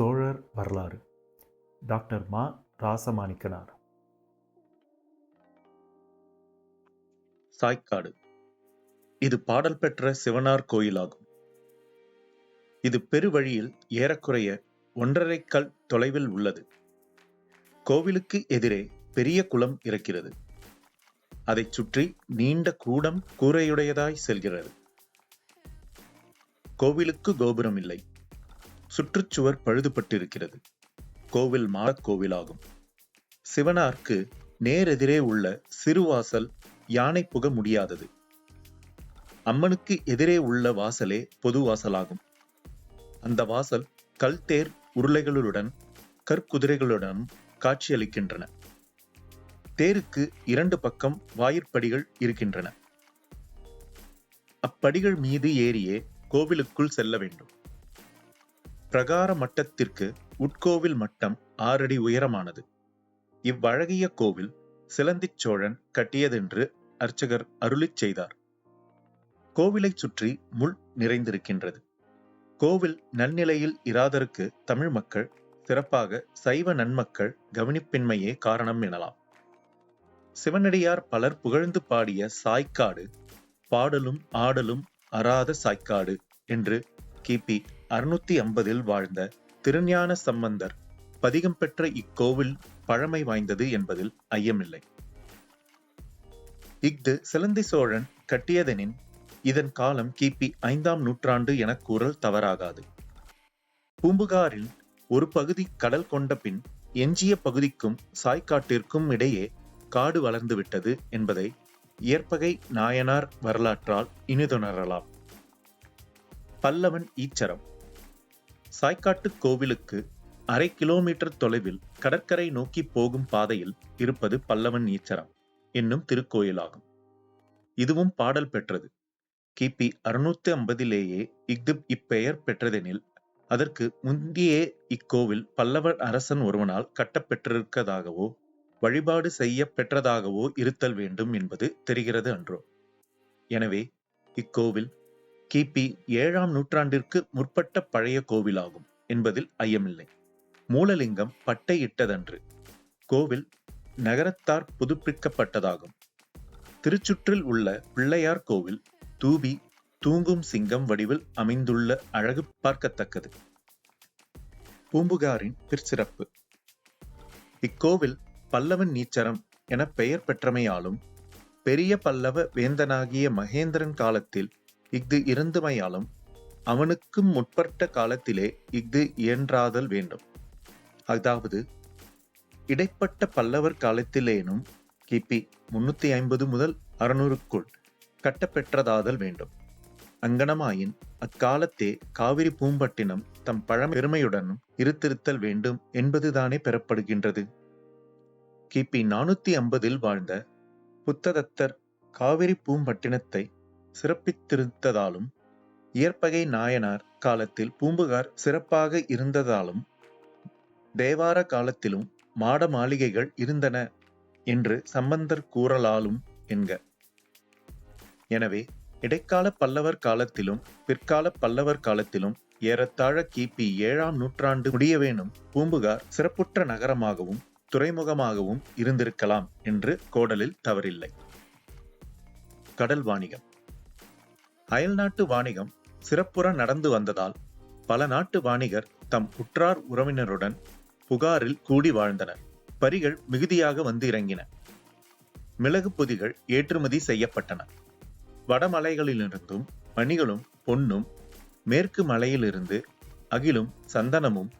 சோழர் வரலாறு. டாக்டர் மா ராசமாணிக்கனார். சாய்க்காடு. இது பாடல் பெற்ற சிவனார் கோயிலாகும். இது பெருவழியில் ஏறக்குறைய ஒன்றரை கல் தொலைவில் உள்ளது. கோவிலுக்கு எதிரே பெரிய குளம் இருக்கிறது. அதைச் சுற்றி நீண்ட கூடம் கூரையுடையதாய் செல்கிறது. கோவிலுக்கு கோபுரம் இல்லை சுற்றுச்சுவர் பழுதுபட்டிருக்கிறது. கோவில் மாடக்கோவிலாகும் சிவனார்க்கு நேரெதிரே உள்ள சிறுவாசல் யானை புக முடியாதது. அம்மனுக்கு எதிரே உள்ள வாசலே பொது வாசலாகும். அந்த வாசல் கல் தேர் உருளைகளுடன் கற்குதிரைகளுடன் காட்சியளிக்கின்றன. தேருக்கு இரண்டு பக்கம் வாயிற்படிகள் இருக்கின்றன. அப்படிகள் மீது ஏறியே கோவிலுக்குள் செல்ல வேண்டும். பிரகார மட்டத்திற்கு உட்கோவில் மட்டம் ஆறடி உயரமானது. இவ்வழகிய கோவில் சிலந்திச் சோழன் கட்டியதென்று அர்ச்சகர் அருளிச் செய்தார். கோவிலைச் சுற்றி முள் நிறைந்திருக்கின்றது. கோவில் நன்னிலையில் இராதற்கு தமிழ் மக்கள் சிறப்பாக சைவ நன்மக்கள் கவனிப்பின்மையே காரணம் எனலாம். சிவனடியார் பலர் புகழ்ந்து பாடிய சாய்க்காடு பாடலும் ஆடலும் அறாத சாய்க்காடு என்று கிபி அறுநூத்தி ஐம்பதில் வாழ்ந்த திருஞான சம்பந்தர் பதிகம் பெற்ற இக்கோவில் பழமை வாய்ந்தது என்பதில் ஐயமில்லை. இஃது சிலந்தி சோழன் கட்டியதெனின் இதன் காலம் கிபி ஐந்தாம் நூற்றாண்டு என கூறல் தவறாகாது. பூம்புகாரில் ஒரு பகுதி கடல் கொண்ட பின் எஞ்சிய பகுதிக்கும் சாய்க்காட்டிற்கும் இடையே காடு வளர்ந்து விட்டது என்பதை இயற்பகை நாயனார் வரலாற்றால் இனிதுணரலாம். பல்லவன் ஈச்சரம். சாய்க்காட்டு கோவிலுக்கு அரை கிலோமீட்டர் தொலைவில் கடற்கரை நோக்கி போகும் பாதையில் இருப்பது பல்லவன் ஈச்சரம் என்னும் திருக்கோயிலாகும். இதுவும் பாடல் பெற்றது. கிபி அறுநூத்தி ஐம்பதிலேயே இஃது இப்பெயர் பெற்றதெனில் அதற்கு முந்தியே இக்கோவில் பல்லவ அரசன் ஒருவனால் கட்டப்பெற்றிருக்கதாகவோ வழிபாடு செய்ய பெற்றதாகவோ இருத்தல் வேண்டும் என்பது தெரிகிறது அன்றோ. எனவே இக்கோவில் கிபி ஏழாம் நூற்றாண்டிற்கு முற்பட்ட பழைய கோவிலாகும் என்பதில் ஐயமில்லை. மூலலிங்கம் பட்டையிட்டதன்று. கோவில் நகரத்தார் புதுப்பிக்கப்பட்டதாகும். திருச்சுற்றில் உள்ள பிள்ளையார் கோவில் தூபி தூங்கும் சிங்கம் வடிவில் அமைந்துள்ள அழகு பார்க்கத்தக்கது. பூம்புகாரின் பிற்சிறப்பு. இக்கோவில் பல்லவன் நீச்சரம் என பெயர் பெற்றமையாலும் பெரிய பல்லவ வேந்தனாகிய மகேந்திரன் காலத்தில் இஃது இருந்தமையாலும் அவனுக்கும் முற்பட்ட காலத்திலே இஃது இயன்றாதல் வேண்டும். அதாவது இடைப்பட்ட பல்லவர் காலத்திலேனும் கிபி முன்னூத்தி ஐம்பது முதல் அறுநூறுக்குள் கட்டப்பெற்றதாதல் வேண்டும். அங்கனமாயின் அக்காலத்தே காவிரி பூம்பட்டினம் தம் பழம்பெருமையுடனும் இருத்திருத்தல் வேண்டும் என்பதுதானே பெறப்படுகின்றது. கிபி நானூத்தி ஐம்பதில் வாழ்ந்த புத்ததத்தர் காவிரி பூம்பட்டினத்தை சிறப்பித்திருந்ததாலும் இயற்பகை நாயனார் காலத்தில் பூம்புகார் சிறப்பாக இருந்ததாலும் தேவார காலத்திலும் மாட மாளிகைகள் இருந்தன என்று சம்பந்தர் கூறலாலும் என்க. எனவே இடைக்கால பல்லவர் காலத்திலும் பிற்கால பல்லவர் காலத்திலும் ஏறத்தாழ கிபி ஏழாம் நூற்றாண்டு முடியவேனும் பூம்புகார் சிறப்புற்ற நகரமாகவும் துறைமுகமாகவும் இருந்திருக்கலாம் என்று கோடலில் தவறில்லை. கடல் வாணிகம். அயல்நாட்டு வாணிகம் சிறப்புற நடந்து வந்ததால் பல நாட்டு வாணிகர் தம் உற்றார் உறவினருடன் புகாரில் கூடி வாழ்ந்தனர். பரிகள் மிகுதியாக வந்து இறங்கின. மிளகு பொதிகள் ஏற்றுமதி செய்யப்பட்டன. வடமலைகளிலிருந்தும் மணிகளும் பொன்னும் மேற்கு மலையிலிருந்து அகிலும் சந்தனமும்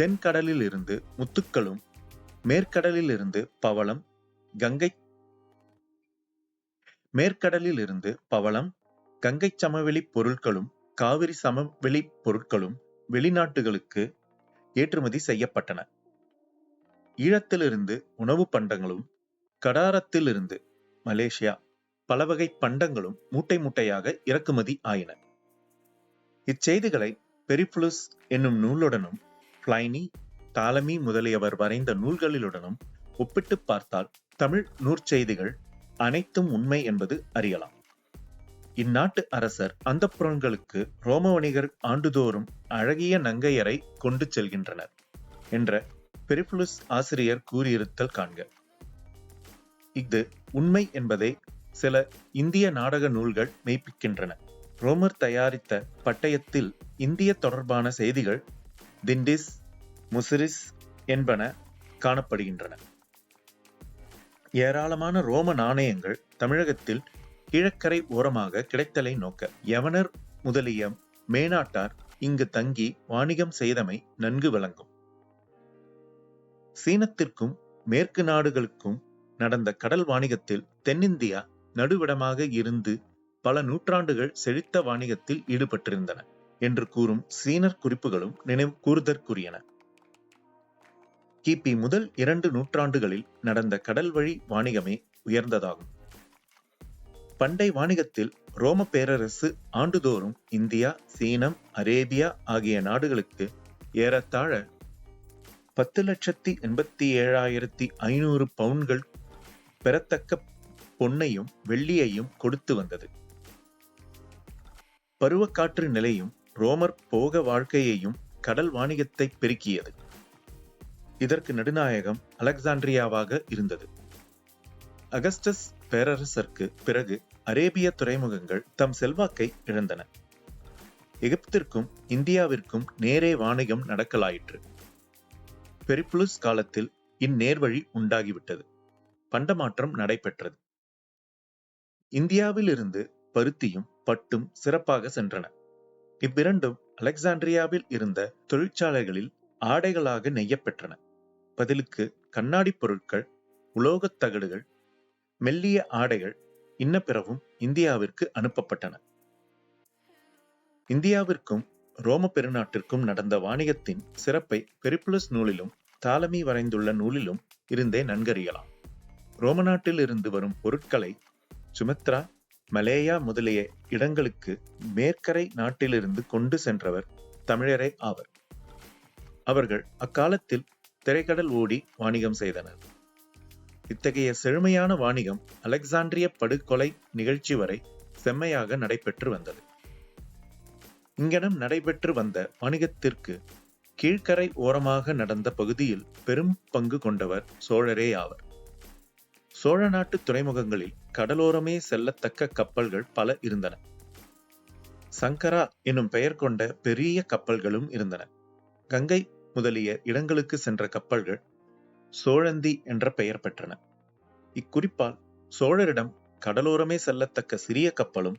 தென்கடலிலிருந்து முத்துக்களும் மேற்கடலிலிருந்து பவளம் கங்கை மேற்கடலிலிருந்து பவளம் கங்கை சமவெளி பொருட்களும் காவிரி சமவெளி பொருட்களும் வெளிநாட்டுகளுக்கு ஏற்றுமதி செய்யப்பட்டன. ஈழத்திலிருந்து உணவு பண்டங்களும் கடாரத்திலிருந்து மலேசியா பலவகை பண்டங்களும் மூட்டை மூட்டையாக இறக்குமதி ஆயின. இச்செய்திகளை பெரிப்ளுஸ் என்னும் நூலுடனும் பிளைனி தாலமி முதலியவர் வரைந்த நூல்களிலுடனும் ஒப்பிட்டு பார்த்தால் தமிழ் நூற்செய்திகள் அனைத்தும் உண்மை என்பது அறியலாம். இந்நாட்டு அரசர் அந்த புறங்களுக்கு ரோம வணிகர் ஆண்டுதோறும் அழகிய நங்கையரை கொண்டு செல்கின்றனர் என்ற பெரிஃபுலுஸ் ஆசிரியர் கூறியிருத்தல் காண்க. இது உண்மை என்பதை சில இந்திய நாடக நூல்கள் மெய்ப்பிக்கின்றன. ரோமர் தயாரித்த பட்டயத்தில் இந்திய தொடர்பான செய்திகள் திண்டிஸ் முசிரிஸ் என்பன காணப்படுகின்றன. ஏராளமான ரோம நாணயங்கள் தமிழகத்தில் கிழக்கரை ஓரமாக கிடைத்தலை நோக்க யவனர் முதலிய மேனாட்டார் இங்கு தங்கி வாணிகம் செய்தமை நன்கு விளங்கும். சீனத்திற்கும் மேற்கு நாடுகளுக்கும் நடந்த கடல் வாணிகத்தில் தென்னிந்தியா நடுவிடமாக இருந்து பல நூற்றாண்டுகள் செழித்த வாணிகத்தில் ஈடுபட்டிருந்தன என்று கூறும் சீனர் குறிப்புகளும் நினைவு கூறுதற்குரியன கிபி முதல் இரண்டு நூற்றாண்டுகளில் நடந்த கடல் வழி வாணிகமே உயர்ந்ததாகும். பண்டை வாணிகத்தில் ரோம பேரரசு ஆண்டுதோறும் இந்தியா சீனம் அரேபியா ஆகிய நாடுகளுக்கு ஏறத்தாழ பத்து லட்சத்தி எண்பத்தி ஏழாயிரத்தி ஐநூறு பவுன்கள் பெறத்தக்க பொன்னையும் வெள்ளியையும் கொடுத்து வந்தது. பருவக்காற்று நிலையும் ரோமர் போக வாழ்க்கையையும் கடல் வாணிகத்தை பெருக்கியது. இதற்கு நடுநாயகம் அலெக்சாண்ட்ரியாவாக இருந்தது. அகஸ்டஸ் பேரரசருக்கு பிறகு அரேபிய துறைமுகங்கள் தம் செல்வாக்கை இழந்தன. எகிப்திற்கும் இந்தியாவிற்கும் நேரே வாணிகம் நடக்கலாயிற்று. பெரிப்புலுஸ் காலத்தில் இந்நேர்வழி உண்டாகிவிட்டது. பண்டமாற்றம் நடைபெற்றது. இந்தியாவிலிருந்து பருத்தியும் பட்டும் சிறப்பாக சென்றன. இவ்விரண்டும் அலெக்சாண்ட்ரியாவில் இருந்த தொழிற்சாலைகளில் ஆடைகளாக நெய்யப்பெற்றன. பதிலுக்கு கண்ணாடி பொருட்கள் உலோகத் தகடுகள் மெல்லிய ஆடைகள் இன்ன பிறவும் இந்தியாவிற்கு அனுப்பப்பட்டன. இந்தியாவிற்கும் ரோம பெருநாட்டிற்கும் நடந்த வாணிகத்தின் சிறப்பை பெரிப்புலஸ் நூலிலும் தாலமி வரைந்துள்ள நூலிலும் இருந்தே நன்கறியலாம். ரோம நாட்டில் இருந்து வரும் பொருட்களை சுமித்ரா மலேயா முதலிய இடங்களுக்கு மேற்கரை நாட்டிலிருந்து கொண்டு சென்றவர் தமிழரே ஆவர். அவர்கள் அக்காலத்தில் திரைக்கடல் ஓடி வாணிகம் செய்தனர். இத்தகைய செழுமையான வாணிகம் அலெக்சாண்ட்ரிய படுகொலை நிகழ்ச்சி வரை செம்மையாக நடைபெற்று வந்தது. இங்கனம் நடைபெற்று வந்த வணிகத்திற்கு கீழ்க்கரை ஓரமாக நடந்த பகுதியில் பெரும் பங்கு கொண்டவர் சோழரே ஆவர். சோழ நாட்டு துறைமுகங்களில் கடலோரமே செல்லத்தக்க கப்பல்கள் பல இருந்தன. சங்கரா என்னும் பெயர் கொண்ட பெரிய கப்பல்களும் இருந்தன. கங்கை முதலிய இடங்களுக்கு சென்ற கப்பல்கள் சோழந்தி என்ற பெயர் பெற்றன. இக்குறிப்பால் சோழரிடம் கடலோரமே செல்லத்தக்க சிறிய கப்பலும்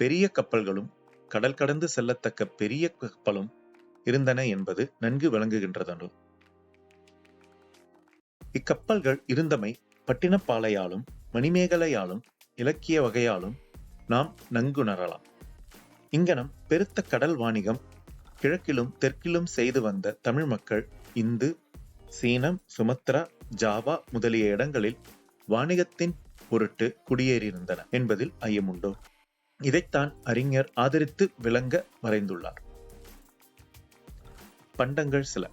பெரிய கப்பல்களும் கடல் கடந்து செல்லத்தக்க பெரிய கப்பலும் இருந்தன என்பது நன்கு விளங்குகின்றதனு இக்கப்பல்கள் இருந்தமை பட்டினப்பாலையாலும் மணிமேகலையாலும் இலக்கிய வகையாலும் நாம் நன்குணரலாம். இங்கனம் பெருத்த கடல் வாணிகம் கிழக்கிலும் தெற்கிலும் செய்து வந்த தமிழ் மக்கள் இந்து சீனம் சுமத்ரா ஜாவா முதலிய இடங்களில் வாணிகத்தின் பொருட்டு குடியேறியிருந்தன என்பதில் ஐயமுண்டோ? இதைத்தான் அறிஞர் ஆதரித்து விளங்க வரைந்துள்ளார் பண்டங்கள் சில.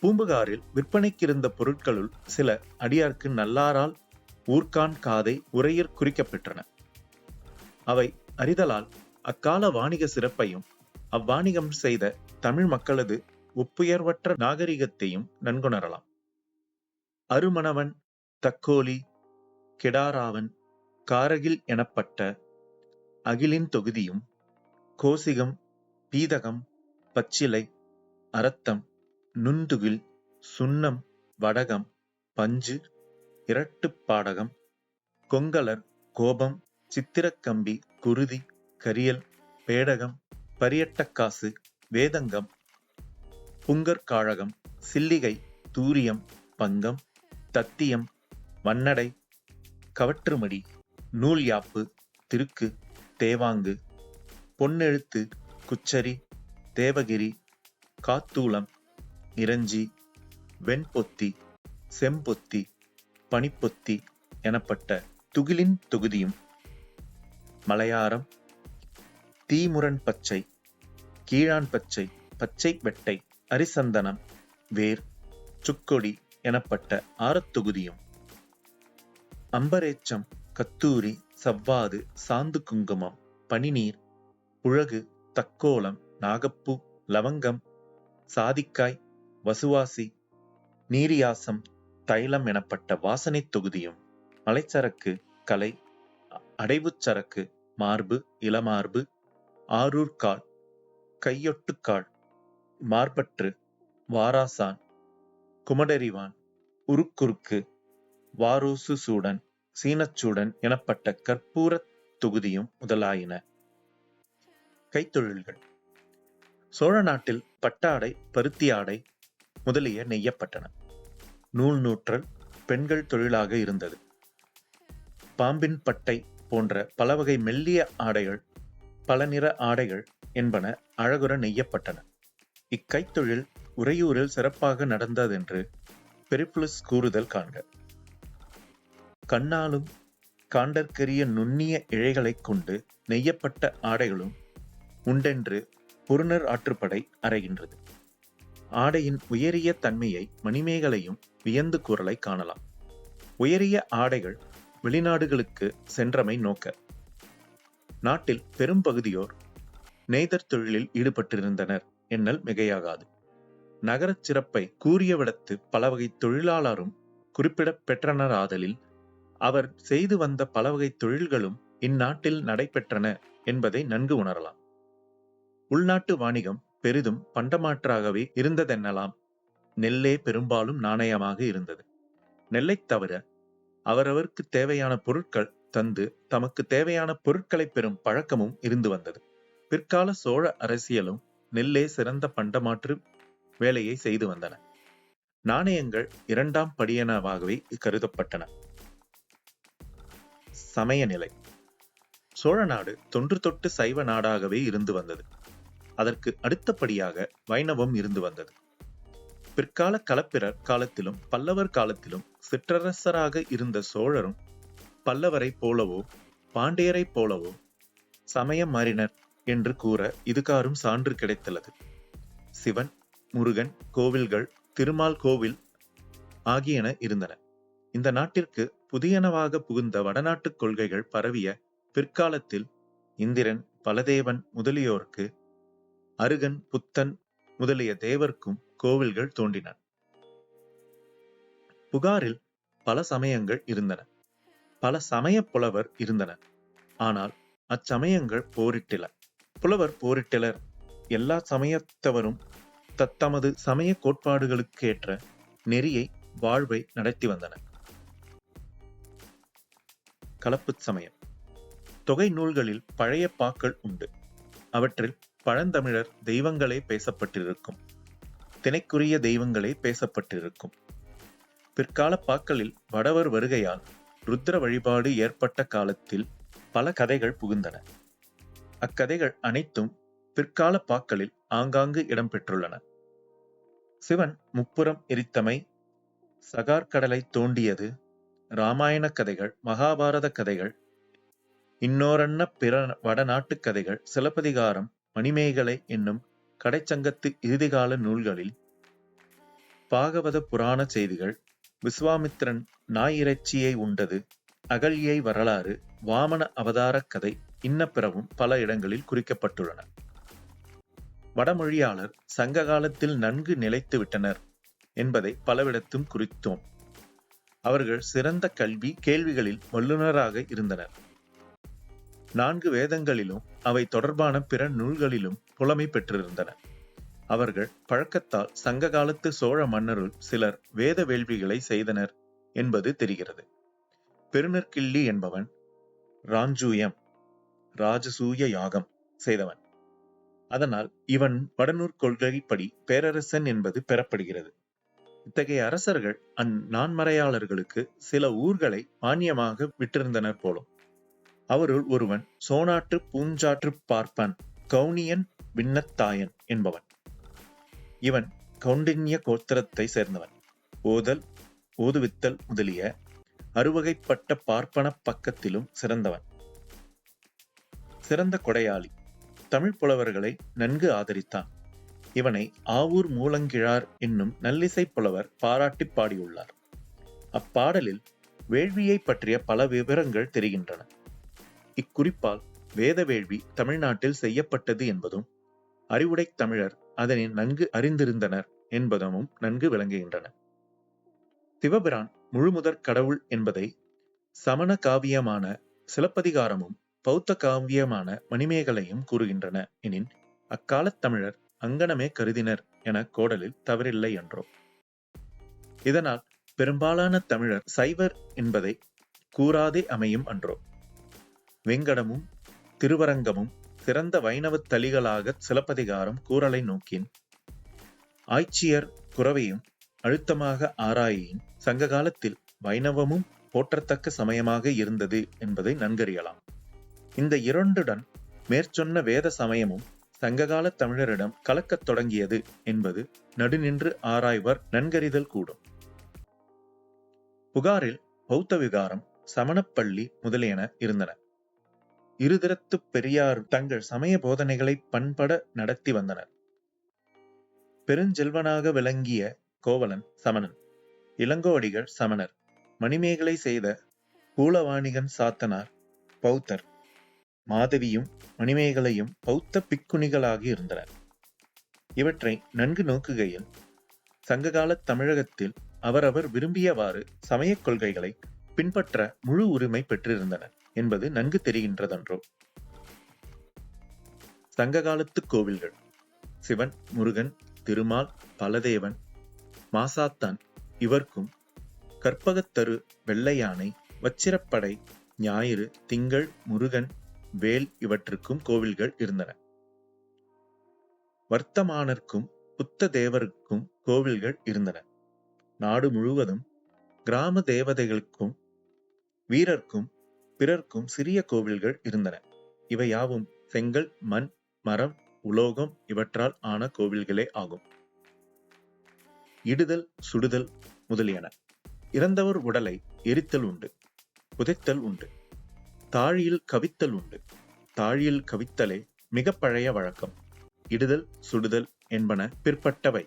பூம்புகாரில் விற்பனைக்கிருந்த பொருட்களுள் சில அடியார்க்கு நல்லாரால் ஊர்கான் காதை உரையிற் குறிக்கப்பெற்றன. அவை அறிதலால் அக்கால வாணிக சிறப்பையும் அவ்வாணிகம் செய்த தமிழ் மக்களது ஒப்புயர்வற்ற நாகரிகத்தையும் நன்குணரலாம். அருமணவன் தக்கோலி கெடாராவன் காரகில் எனப்பட்ட அகிலின் தொகுதியும் கோசிகம் பீதகம் பச்சிலை அரத்தம் நுந்துகில் சுண்ணம் வடகம் பஞ்சு இரட்டுப்பாடகம் கொங்கலர் கோபம் சித்திரக்கம்பி குருதி கரியல் பேடகம் பரியட்டக்காசு வேதங்கம் புங்கற்காழகம் சில்லிகை தூரியம் பங்கம் தத்தியம் வண்ணடை கவற்றுமடி நூல் யாப்பு திருக்கு தேவாங்கு பொன்னெழுத்து குச்சரி தேவகிரி காத்தூலம் இறஞ்சி வெண்பொத்தி செம்பொத்தி பனிப்பொத்தி எனப்பட்ட துகிலின் தொகுதியும் மலையாரம் தீமுரண் பச்சை கீழான் பச்சை பச்சை வெட்டை அரிசந்தனம் வேர் சுக்கொடி எனப்பட்ட ஆரத்தொகுதியும் அம்பரேச்சம் கத்தூரி சவ்வாது சாந்து குங்குமம் பனிநீர் புழகு தக்கோலம் நாகப்பூ லவங்கம் சாதிக்காய் வசுவாசி நீரியாசம் தைலம் எனப்பட்ட வாசனைத் தொகுதியும். மலைச்சரக்கு கலை அடைவுச் சரக்கு மார்பு இளமார்பு ஆரூர்கால் கையொட்டுக்கால் மார்பற்று வாராசான் குமடரிவான் உருக்குறுக்கு வாரூசு சூடன் சீனச்சூடன் எனப்பட்ட கற்பூரத் தொகுதியும் முதலாயின. கைத்தொழில்கள். சோழ நாட்டில் பட்டாடை பருத்தி ஆடை முதலிய நெய்யப்பட்டன. நூல் நூற்றல் பெண்கள் தொழிலாக இருந்தது. பாம்பின் பட்டை போன்ற பலவகை மெல்லிய ஆடைகள் பல நிற ஆடைகள் என்பன அழகுற நெய்யப்பட்டன. இக்கைத்தொழில் உறையூரில் சிறப்பாக நடந்ததென்று பெரிப்ளஸ் கூறுதல் காண்க. கண்ணாலும் காண்டற்கரிய நுண்ணிய இழைகளைக் கொண்டு நெய்யப்பட்ட ஆடைகளும் உண்டென்று புருணர் ஆற்றுப்படை அறைகின்றது. ஆடையின் உயரிய தன்மையை மணிமேகலையும் வியந்து கூறலை காணலாம். உயரிய ஆடைகள் வெளிநாடுகளுக்கு சென்றமை நோக்க. நாட்டில் பெரும்பகுதியோர் நெய்தர் தொழிலில் ஈடுபட்டிருந்தனர். எண்ணல் மிகையாகாது. நகரச் சிறப்பை கூறியவிடத்து பலவகை தொழிலாளரும் குறிப்பிட பெற்றனர் ஆதலில் அவர் செய்து வந்த பலவகை தொழில்களும் இந்நாட்டில் நடைபெற்றன என்பதை நன்கு உணரலாம். உள்நாட்டு வாணிகம் பெரிதும் பண்டமாற்றாகவே இருந்ததென்னலாம். நெல்லே பெரும்பாலும் நாணயமாக இருந்தது. நெல்லை தவிர அவரவருக்கு தேவையான பொருட்கள் தந்து தமக்கு தேவையான பொருட்களை பெறும் பழக்கமும் இருந்து வந்தது. பிற்கால சோழ அரசியலும் நெல்லே சிறந்த பண்டமாற்று வேலையை செய்து வந்தன. நாணயங்கள் இரண்டாம் படியனவாகவே கருதப்பட்டன. சமய நிலை. சோழ நாடு தொன்று தொட்டு சைவ நாடாகவே இருந்து வந்தது. அதற்கு அடுத்தபடியாக வைணவம் இருந்து வந்தது. பிற்கால கலப்பிரர் காலத்திலும் பல்லவர் காலத்திலும் சிற்றரசராக இருந்த சோழரும் பல்லவரைப் போலவோ பாண்டியரைப் போலவோ சமயம் மாறினர் என்று கூற இதுகாரும் சான்று கிடைத்துள்ளது சிவன் முருகன் கோவில்கள் திருமால் கோவில் ஆகியன இருந்தன. இந்த நாட்டிற்கு புதியனவாக புகுந்த வடநாட்டுக் கொள்கைகள் பரவிய பிற்காலத்தில் இந்திரன் பலதேவன் முதலியோருக்கு அருகன் புத்தன் முதலிய தேவர்க்கும் கோவில்கள் தோன்றின. புகாரில் பல சமயங்கள் இருந்தன. பல சமய புலவர் இருந்தனர். ஆனால் அச்சமயங்கள் போரிட்டில புலவர் போரிட்டலர். எல்லா சமயத்தவரும் தத்தமது சமய கோட்பாடுகளுக்கேற்ற நெறியை வாழ்வை நடத்தி வந்தனர். கலப்புச் சமயம். தொகை நூல்களில் பழைய பாக்கள் உண்டு. அவற்றில் பழந்தமிழர் தெய்வங்களே பேசப்பட்டிருக்கும். தினைக்குரிய தெய்வங்களே பேசப்பட்டிருக்கும். பிற்கால பாக்களில் வடவர் வருகையால் ருத்ர வழிபாடு ஏற்பட்ட காலத்தில் பல கதைகள் புகுந்தன. அக்கதைகள் அனைத்தும் பிற்கால பாக்களில் ஆங்காங்கு இடம்பெற்றுள்ளன. சிவன் முப்புறம் எரித்தமை சகார்கடலை தோண்டியது இராமாயண கதைகள் மகாபாரத கதைகள் இன்னோரன்ன பிற வடநாட்டுக் கதைகள் சிலப்பதிகாரம் மணிமேகலை என்னும் கடைச்சங்கத்து இறுதிகால நூல்களில் பாகவத புராண செய்திகள் விஸ்வாமித்திரன் நாயிறைச்சியை உண்டது அகழியை வரலாறு வாமன அவதாரக் கதை இன்ன பிறவும் பல இடங்களில் குறிக்கப்பட்டுள்ளன. வடமொழியாளர் சங்க காலத்தில் நன்கு நிலைத்து விட்டனர் என்பதை பலவிடத்தும் குறித்தோம். அவர்கள் சிறந்த கல்வி கேள்விகளில் வல்லுநராக இருந்தனர். நான்கு வேதங்களிலும் அவை தொடர்பான பிற நூல்களிலும் புலமை பெற்றிருந்தன. அவர்கள் பழக்கத்தால் சங்க காலத்து சோழ மன்னருள் சிலர் வேத வேள்விகளை செய்தனர் என்பது தெரிகிறது. பெருநற்கிள்ளி என்பவன் ராஞ்சூயம். ராஜசூய யாகம் செய்தவன். அதனால் இவன் வடநூர் கொள்கைப்படி பேரரசன் என்பது பெறப்படுகிறது. இத்தகைய அரசர்கள் அந்நான்மறையாளர்களுக்கு சில ஊர்களை மானியமாக விட்டிருந்தனர் போலும். அவருள் ஒருவன் சோனாற்று பூஞ்சாற்று பார்ப்பன் கவுனியன் விண்ணத்தாயன் என்பவன். இவன் கௌண்டின்ய கோத்திரத்தை சேர்ந்தவன். ஓதல் ஓதுவித்தல் முதலிய அறுவகைப்பட்ட பார்ப்பன பக்கத்திலும் சிறந்தவன். சிறந்த கொடையாளி. தமிழ் புலவர்களை நன்கு ஆதரித்தான். இவனை ஆவூர் மூலங்கிழார் என்னும் நல்லிசை புலவர் பாராட்டி பாடியுள்ளார். அப்பாடலில் வேள்வியை பற்றிய பல விவரங்கள் தெரிகின்றன. இக்குறிப்பால் வேத வேள்வி தமிழ்நாட்டில் செய்யப்பட்டது என்பதும் அறிவுடைத் தமிழர் அதனை நன்கு அறிந்திருந்தனர் என்பதும் நன்கு விளங்குகின்றன. சிவபிரான் முழுமுதற் கடவுள் என்பதை சமண காவியமான சிலப்பதிகாரமும் பௌத்த காவியமான மணிமேகலையும் கூறுகின்றன. எனின் அக்காலத் தமிழர் அங்கனமே கருதினர் என கோடலில் தவறில்லை என்றோ. இதனால் பெரும்பாலான தமிழர் சைவர் என்பதை கூறாதே அமையும் அன்றோ. வெங்கடமும் திருவரங்கமும் சிறந்த வைணவத் தளிகளாக சிலப்பதிகாரம் கூறலை நோக்கின் ஆய்ச்சியர் குறவையும் அழுத்தமாக ஆராயின் சங்க காலத்தில் வைணவமும் போற்றத்தக்க சமயமாக இருந்தது என்பதை நன்கறியலாம். இந்த இரண்டுடன் மேற்சொன்ன வேத சமயமும் சங்ககால தமிழரிடம் கலக்கத் தொடங்கியது என்பது நடுநின்று ஆராய்வர் நன்கறிதல் கூடும். புகாரில் பௌத்த விகாரம் சமணப்பள்ளி முதலியன இருந்தன. இருதிரத்து பெரியார் தங்கள் சமய போதனைகளை பண்பட நடத்தி வந்தனர். பெருஞ்செல்வனாக விளங்கிய கோவலன் சமணன் இளங்கோவடிகள் சமணர் மணிமேகலை செய்த பூலவாணிகன் சாத்தனார் பௌத்தர் மாதவியும் மணிமேகலையும் பௌத்த பிக்குணிகளாகி இருந்தனர். இவற்றை நன்கு நோக்குகையில் சங்ககால தமிழகத்தில் அவரவர் விரும்பியவாறு சமயக் கொள்கைகளை பின்பற்ற முழு உரிமை பெற்றிருந்தனர் என்பது நன்கு தெரிகின்றதன்றோ? சங்ககாலத்து கோவில்கள் சிவன் முருகன் திருமால் பலதேவன் மாசாத்தான் இவர்க்கும் கற்பகத்தரு வெள்ளையானை வச்சிரப்படை ஞாயிறு திங்கள் முருகன் வேல் இவற்றுக்கும் கோவில்கள் இருந்தன. வர்த்தமானர்க்கும் புத்த தேவருக்கும் கோவில்கள் இருந்தன. நாடு முழுவதும் கிராம தேவதைகளுக்கும் வீரர்க்கும் பிறர்க்கும் சிறிய கோவில்கள் இருந்தன. இவை யாவும் செங்கல் மண் மரம் உலோகம் இவற்றால் ஆன கோவில்களே ஆகும். இடுதல் சுடுதல் முதலியன. இறந்தவர் உடலை எரித்தல் உண்டு புதைத்தல் உண்டு. தாழியில் கவித்தல் உண்டு. தாழியில் கவித்தலே மிக பழைய வழக்கம். இடுதல் சுடுதல் என்பன பிற்பட்டவை.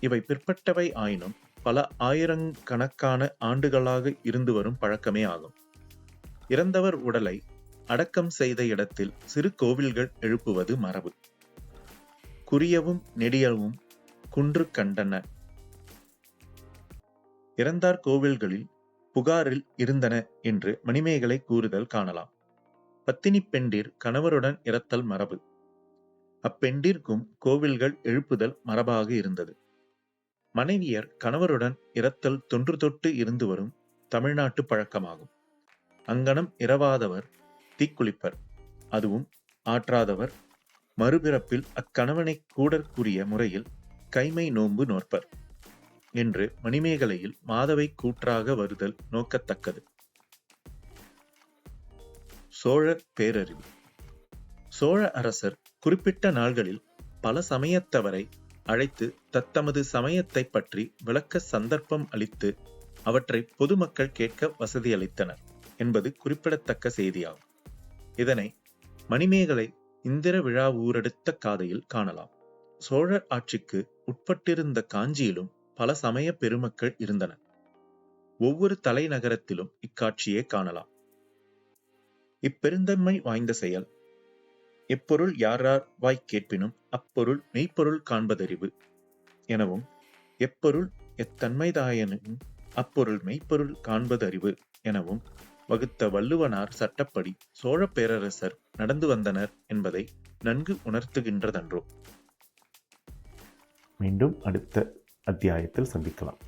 இவை பிற்பட்டவை ஆயினும் பல ஆயிரக்கணக்கான ஆண்டுகளாக இருந்து வரும் பழக்கமே ஆகும். இறந்தவர் உடலை அடக்கம் செய்த இடத்தில் சிறு கோவில்கள் எழுப்புவது மரபு. குறியவும் நெடியவும் குன்று கண்டன. இறந்தார் கோவில்களில் புகாரில் இருந்தன என்று மணிமேகலை கூறுதல் காணலாம். பத்தினி பெண்டிர் கணவருடன் இறத்தல் மரபு. அப்பெண்டிற்கும் கோவில்கள் எழுப்புதல் மரபாக இருந்தது. மனைவியர் கணவருடன் இறத்தல் தொன்று தொட்டு இருந்து வரும் தமிழ்நாட்டு பழக்கமாகும். அங்கனம் இரவாதவர் தீக்குளிப்பர் அதுவும் ஆற்றாதவர் மறுபிறப்பில் அக்கணவனை கூடற்குரிய முறையில் கைமை நோன்பு நோற்பர். என்று மணிமேகலையில் மாதவை கூற்றாக வருதல் நோக்கத்தக்கது. சோழர் பேரறிவு. சோழ அரசர் குறிப்பிட்ட நாள்களில் பல சமயத்தவரை அழைத்து தத்தமது சமயத்தை பற்றி விளக்க சந்தர்ப்பம் அளித்து அவற்றை பொதுமக்கள் கேட்க வசதியளித்தனர் என்பது குறிப்பிடத்தக்க செய்தியாகும். இதனை மணிமேகலை இந்திர விழா ஊரெடுத்த காதையில் காணலாம். சோழர் ஆட்சிக்கு உட்பட்டிருந்த காஞ்சியிலும் பல சமய பெருமக்கள் இருந்தனர் ஒவ்வொரு தலைநகரத்திலும் இக்காட்சியை காணலாம். இப்பெருந்தன்மை வாய்ந்த செயல். எப்பொருள் யாரார் வாய் கேட்பினும் அப்பொருள் மெய்ப்பொருள் காண்பதறிவு. எனவும் எப்பொருள் எத்தன்மைதாயனும் அப்பொருள் மெய்ப்பொருள் காண்பதறிவு எனவும் வகுத்த வள்ளுவனார் சட்டப்படி சோழ பேரரசர் நடந்து வந்தனர் என்பதை நன்கு உணர்த்துகின்றதன்றோ. மீண்டும் அடுத்த அத்தியாயத்தில் சந்திக்கலாம்.